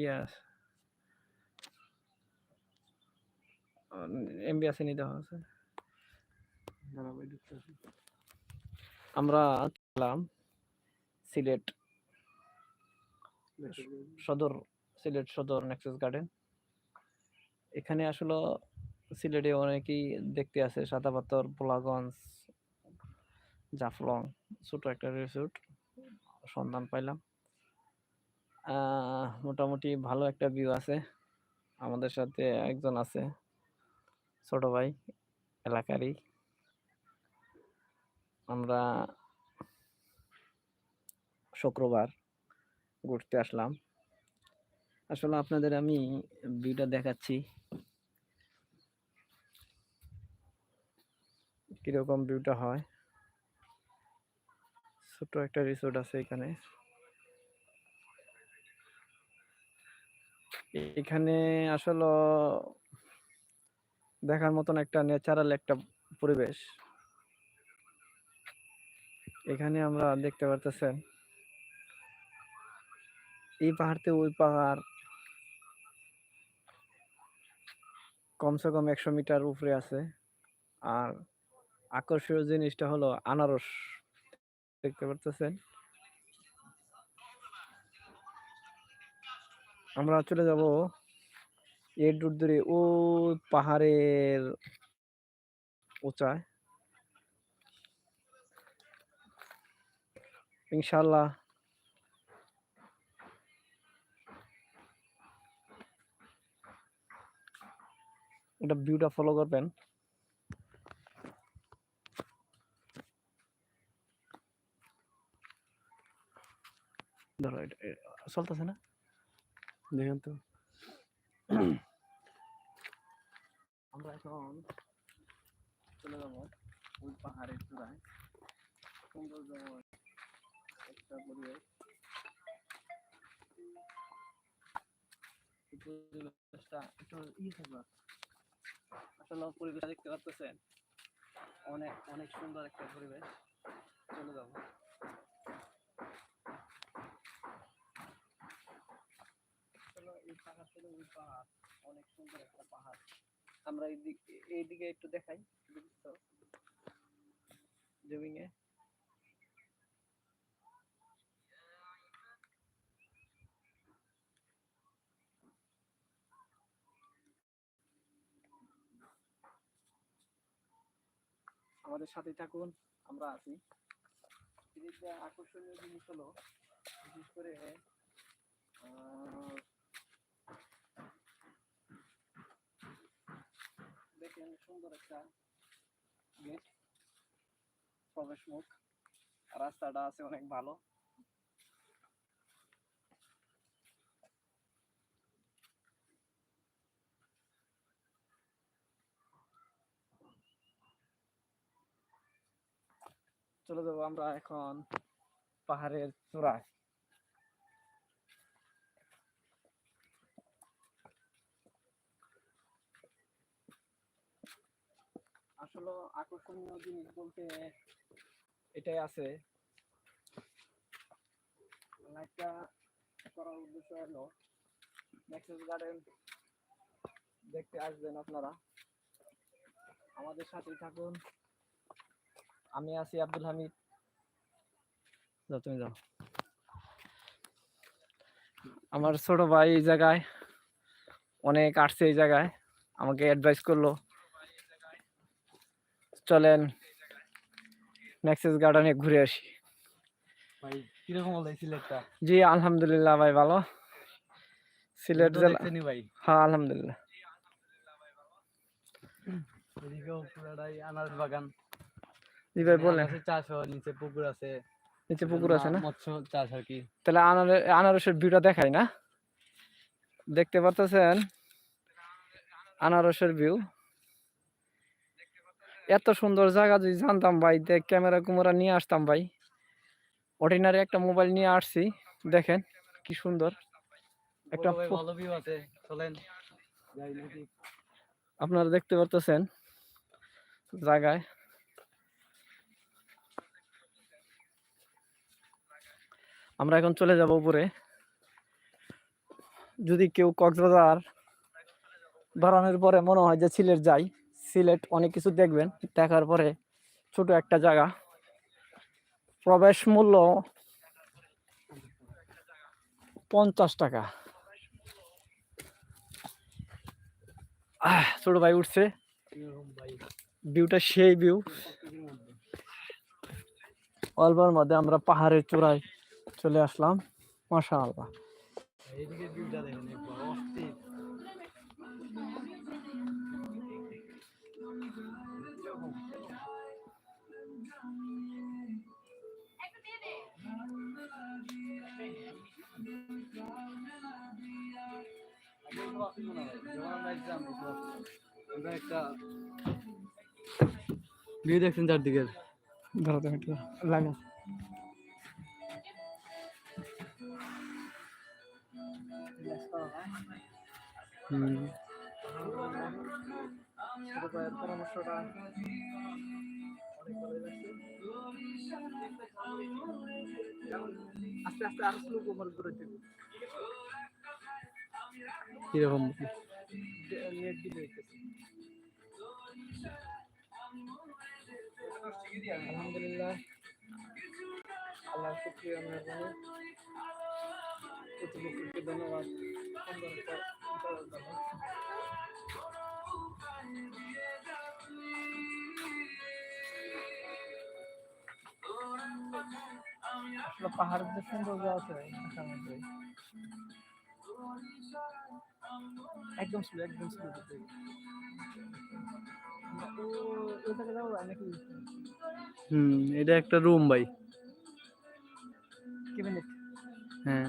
ইয়া MB আছে নিতে ঢুকতেছি আমরা গেলাম সিলেট সদর সিলেট সদর নেক্সাস গার্ডেন এখানে আসলে সিলেটে অনেকেই দেখতে আছে সাদাপাথর পোলাগঞ্জ জাফলং ছোট একটা রিসোর্ট সন্ধান পাইলাম। মোটামুটি ভালো একটা ভিউ আছে। আমাদের সাথে একজন আছে, ছোট ভাই, এলাকারই। আমরা শুক্রবার ঘুরতে আসলাম। আসলে আপনাদের আমি ভিউটা দেখাচ্ছি। কীরকম ভিউটা হয়? ছোট একটা রিসোর্ট আছে এখানে। এখানে আসলে দেখার মতন একটা ন্যাচারাল একটা পরিবেশ। এখানে আমরা দেখতে পারতেছেন, এই পাহাড়তে ওই পাহাড় কমসে কম একশো মিটার উপরে আছে। আর আকর্ষণীয় জিনিসটা হলো আনারস। দেখতে পারতেছেন? আমরা চলে যাব এর দূর দূরে ও পাহাড়ের উঁচায়। ইনশাল্লাহ এটা ভিউটা ফলো করবেন। ধরো চলতেছে না? দেখেন তো আমরা এখন চলে যাব ওই পাহাড়ের চূড়ায় সুন্দর একটা পরিবেশ পরিবেশটা একটু ইয়ে থাকবে আসলে পরিবেশটা দেখতে পাচ্ছেন অনেক অনেক সুন্দর একটা পরিবেশ চলে যাব পাহাড় থেকে ওই পাহাড়, অনেক সুন্দর একটা পাহাড়। আমরা এইদিকে একটু দেখাই, বুঝছ? এ আমাদের সাথে থাকুন, আমরা আছি। আকর্ষণীয় জিনিস হলো, বিশেষ করে সুন্দর একটা গেট, প্রবেশ মুখ। রাস্তাটা আছে অনেক ভালো। চলে যাব আমরা এখন পাহাড়ের চূড়ায়। আসলে আকর্ষণীয় জিনিস বলতে এটাই আছে। লাইকটা করার উদ্দেশ্য হলো নেক্সাস গার্ডেন দেখতে আসবেন আপনারা। আমাদের সাথেই থাকুন। আমি আছি আব্দুল হামিদ। যাও, তুমি যাও। আমার ছোট ভাই এই জায়গায়, অনেক আসছে এই জায়গায়, আমাকে অ্যাডভাইস করল। চলেন নেক্সাস গার্ডেনে ঘুরে আসি। ভাই কীরকম হলো সিলেটটা? জি আলহামদুলিল্লাহ ভাই ভালো। সিলেট জেলা ভাই। হ্যাঁ আলহামদুলিল্লাহ। এদিকেও পুরাটাই আনারস বাগান। জি ভাই বলেন। চাষ হয় নিচে পুকুর আছে। নিচে পুকুর আছে না? মৎস্য চাষ আর কি। তাহলে আনারে আনারসের ভিউটা দেখাই না। দেখতে পারতেছেন? আনারসের ভিউ। এত সুন্দর জায়গা যদি জানতাম ভাই দেখ ক্যামেরা কুমেরা নিয়ে আসতাম ভাই। অর্ডিনারি একটা মোবাইল নিয়ে আসছি দেখেন কি সুন্দর। একটা বড় ভাই ফো- ভালো ভিউ আছে চলেন। আপনারা দেখতে পারতেছেন জায়গায়। আমরা এখন চলে যাব উপরে। যদি কেউ কক্সবাজার বেড়ানোর পরে মনে হয় যে সিলেট যাই সিলেট অনেক কিছু দেখবেন। দেখার পরে ছোট একটা জায়গা। প্রবেশ মূল্য পঞ্চাশ টাকা। ছোট ভাই উঠছে। ভিউটা সেই ভিউ। অল্পের মধ্যে আমরা পাহাড়ের চূড়ায় চলে আসলাম। মাশা আল্লাহ একটা ভিউ দেখছেন চারদিকের ধরো তুমি একটু লাগে হুম। পরামর্শটা আস্তে আস্তে আরও স্লো কোমর করে দিবি কীরকম? নেট দিবে হইতেছে। আলহামদুলিল্লাহ। আল্লাহ শুক্রিয়া মেহরবানি কর্তৃপক্ষকে ধন্যবাদ। পাহাড়ের যে সৌন্দর্য আছে ঢাকার মধ্যে একদম ছিল একদম ছিল হুম এটা একটা রুম ভাই। হ্যাঁ।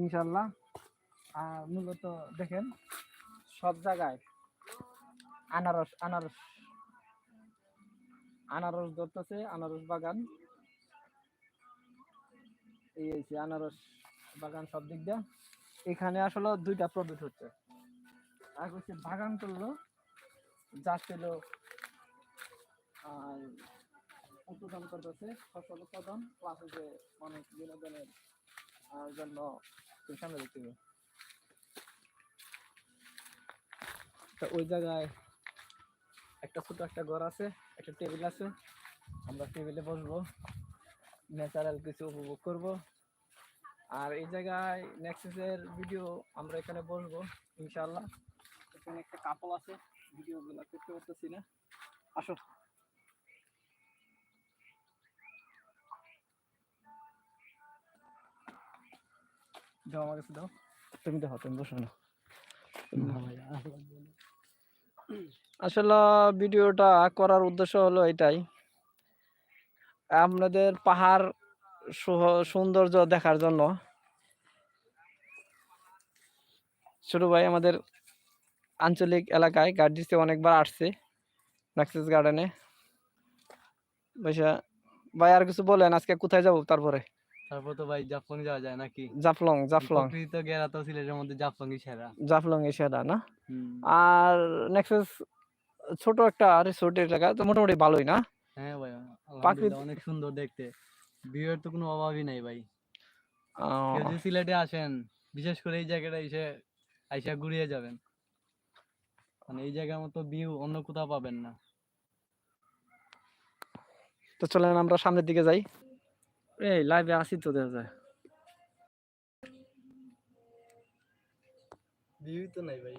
ইনশাল্লাহ। আর মূলত দেখেন, সব জায়গায় আনারস আনারস আনারস ধরতেছে, আনারস বাগান। এই হচ্ছে আনারস বাগান সব দিক দিয়ে। এখানে আসলে দুইটা প্রফিট হচ্ছে। আর হচ্ছে বাগান করল, যা ছিল, আর উৎপাদন করতেছে, ফসল উৎপাদন প্লাস হচ্ছে অনেক বিনোদনের জন্য তুমি সামনে দেখতে পাবে। তো ওই জায়গায় একটা ছোট একটা ঘর আছে, একটা টেবিল আছে। আমরা টেবিলে বসবো ন্যাচারাল কিছু উপভোগ করব। আর এই জায়গায় নেক্সেসের ভিডিও আমরা এখানে বসবো, ইনশাআল্লাহ। এখানে একটা কাপল আছে ভিডিওগুলো করতে পারতেছি না। আসো। দাও আমার কাছে দাও তুমি দেখো তুমি বসো না। আসলে ভিডিওটা করার উদ্দেশ্য হলো এটাই। আপনাদের পাহাড় সৌন্দর্য দেখার জন্য। ছোট ভাই আমাদের আঞ্চলিক এলাকায় গার্ডিসে অনেকবার আসছে নাক্সিস গার্ডেনে। বৈশা ভাই আর কিছু বলেন আজকে কোথায় যাব তারপরে? তারপর তো ভাই জাফলং যাওয়া যায় নাকি? জাফলং জাফলং। তো গেরা তো সিলেটের মধ্যে জাফলংই সেরা। জাফলং এ সেটা না? আর নেক্সাস ছোট একটা রিসোর্ট এলাকা তো মোটামুটি ভালোই না? হ্যাঁ ভাই প্রাকৃত- অনেক সুন্দর দেখতে। ভিউয়ের তো কোনো অভাবই নাই ভাই। কেউ যদি সিলেটে আসেন বিশেষ করে এই জায়গাটা এসে আইসা ঘুরিয়ে যাবেন। মানে এই জায়গার মতো ভিউ অন্য কোথাও পাবেন না। তো চলেন আমরা সামনের দিকে যাই। এই লাইভে আসি তো দেখা যায় ভিউ তো নাই ভাই